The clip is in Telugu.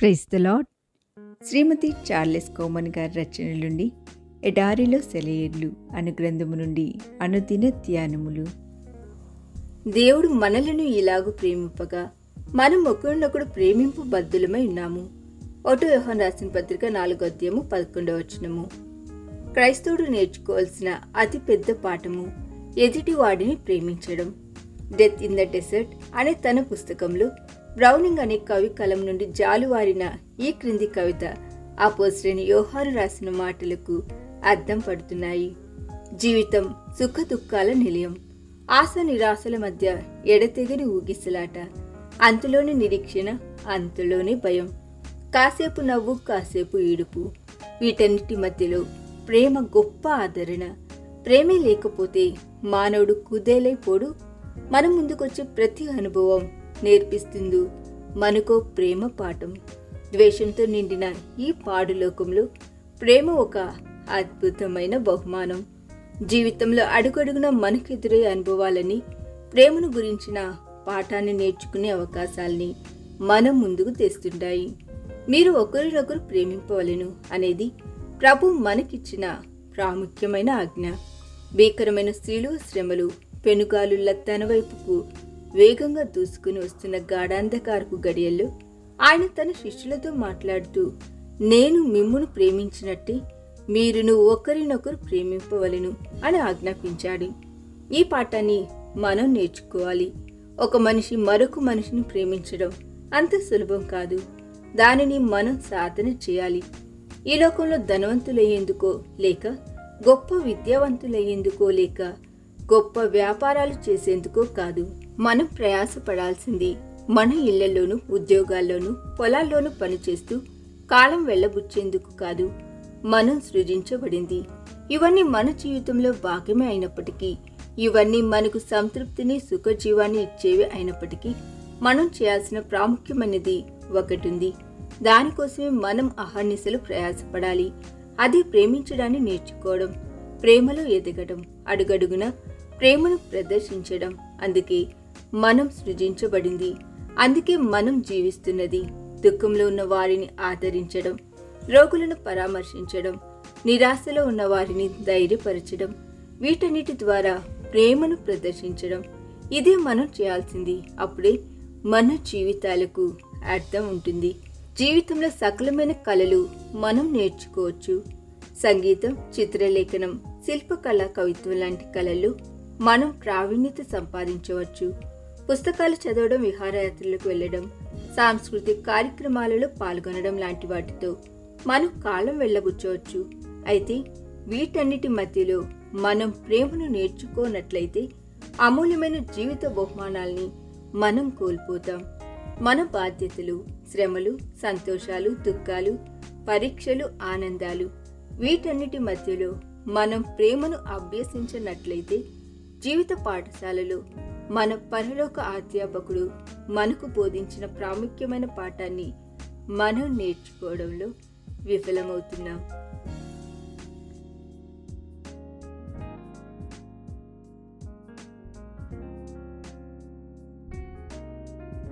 Praise the Lord Shrimati Charles Cowman గారి రచనల నుండి ఎడారిలో సెలయేర్లు అను గ్రంథము నుండి అనుదిన ధ్యానములు. దేవుడు మనలను ఇలాగు ప్రేమింపగా మనం ఒకరినొకడు ప్రేమింపు బద్దులమై ఉన్నాము. ఒకటో యోహాన్ రాసిన పత్రిక నాలుగో అధ్యాయము పదకొండవ వచనము. క్రైస్తవుడు నేర్చుకోవాల్సిన అతి పెద్ద పాఠము ఎదుటి వాడిని ప్రేమించడం. డెత్ ఇన్ ద డెసర్ట్ అనే తన పుస్తకంలో బ్రౌనింగ్ అనే కవి కలం నుండి జాలువారిన ఈ క్రింది కవిత అపోజిటైన యోహాను రాసిన మాటలకు అర్థం పడుతున్నాయి. జీవితం సుఖ దుఃఖాల నిలయం. ఆశ నిరాశల మధ్య ఎడతెగని ఊగిసలాట. అంతులోని నిరీక్షణ అంతలోనే భయం. కాసేపు నవ్వు కాసేపు ఈడుపు. వీటన్నిటి మధ్యలో ప్రేమ గొప్ప ఆదరణ. ప్రేమే లేకపోతే మానవుడు కుదేలైపోడు. మన ముందుకొచ్చే ప్రతి అనుభవం నేర్పిస్తుంది మనకో ప్రేమ పాఠం. ద్వేషంతో నిండిన ఈ పాడులోకంలో ప్రేమ ఒక అద్భుతమైన బహుమానం. జీవితంలో అడుగడుగున మనకెదురే అనుభవాలని ప్రేమను గురించిన పాఠాన్ని నేర్చుకునే అవకాశాల్ని మనం ముందుకు తెస్తుంటాయి. మీరు ఒకరినొకరు ప్రేమింపవలెను అనేది ప్రభు మనకిచ్చిన ప్రాముఖ్యమైన ఆజ్ఞ. భీకరమైన స్త్రీలు శ్రమలు పెనుగాలుల తన వైపుకు వేగంగా దూసుకుని వస్తున్న గాఢాంధకారపు గడియల్లో ఆయన తన శిష్యులతో మాట్లాడుతూ నేను మిమ్మును ప్రేమించినట్టే మీరును ఒకరినొకరు ప్రేమింపవలెను అని ఆజ్ఞాపించాడు. ఈ పాఠాన్ని మనం నేర్చుకోవాలి. ఒక మనిషి మరొక మనిషిని ప్రేమించడం అంత సులభం కాదు. దానిని మనం సాధన చేయాలి. ఈ లోకంలో ధనవంతులయ్యేందుకో లేక గొప్ప విద్యావంతులయ్యేందుకో లేక గొప్ప వ్యాపారాలు చేసేందుకో కాదు. మనం ప్రయాసపడాల్సింది మన ఇళ్ళలోనూ ఉద్యోగాల్లోనూ పొలాల్లోనూ పనిచేస్తూ కాలం వెళ్ళబుచ్చేందుకు కాదు మనం సృజించబడింది. ఇవన్నీ మన జీవితంలో భాగమే అయినప్పటికీ ఇవన్నీ మనకు సంతృప్తిని సుఖజీవాన్ని ఇచ్చేవి అయినప్పటికీ మనం చేయాల్సిన ప్రాముఖ్యమైనది ఒకటి ఉంది దానికోసమే మనం అహర్నిశలు ప్రయాసపడాలి. అది ప్రేమించడాన్ని నేర్చుకోవడం ప్రేమలో ఎదగడం అడుగడుగున ప్రేమను ప్రదర్శించడం. అందుకే మనం సృజించబడింది. అందుకే మనం జీవిస్తున్నది. దుఃఖంలో ఉన్న వారిని ఆదరించడం రోగులను పరామర్శించడం నిరాశలో ఉన్న వారిని ధైర్యపరచడం వీటన్నిటి ద్వారా ప్రేమను ప్రదర్శించడం. ఇదే మనం చేయాల్సింది. అప్పుడే మన జీవితాలకు అర్థం ఉంటుంది. జీవితంలో సకలమైన కళలు మనం నేర్చుకోవచ్చు. సంగీతం చిత్రలేఖనం శిల్పకళ కవిత్వం లాంటి కళలు మనం ప్రావీణ్యత సంపాదించవచ్చు. పుస్తకాలు చదవడం విహారయాత్రలకు వెళ్ళడం సాంస్కృతిక కార్యక్రమాలలో పాల్గొనడం లాంటి వాటితో మనం కాలం వెళ్ళబుచ్చవచ్చు. అయితే వీటన్నిటి మధ్యలో మనం ప్రేమను నేర్చుకోనట్లయితే అమూల్యమైన జీవిత బహుమానాల్ని మనం కోల్పోతాం. మన బాధ్యతలు శ్రమలు సంతోషాలు దుఃఖాలు పరీక్షలు ఆనందాలు వీటన్నిటి మధ్యలో మనం ప్రేమను అభ్యసించినట్లయితే జీవిత పాఠశాలలో మన పరలోక అధ్యాపకుడు మనకు బోధించిన ప్రాముఖ్యమైన పాఠాన్ని మనం నేర్చుకోవడంలో విఫలమవుతున్నాం.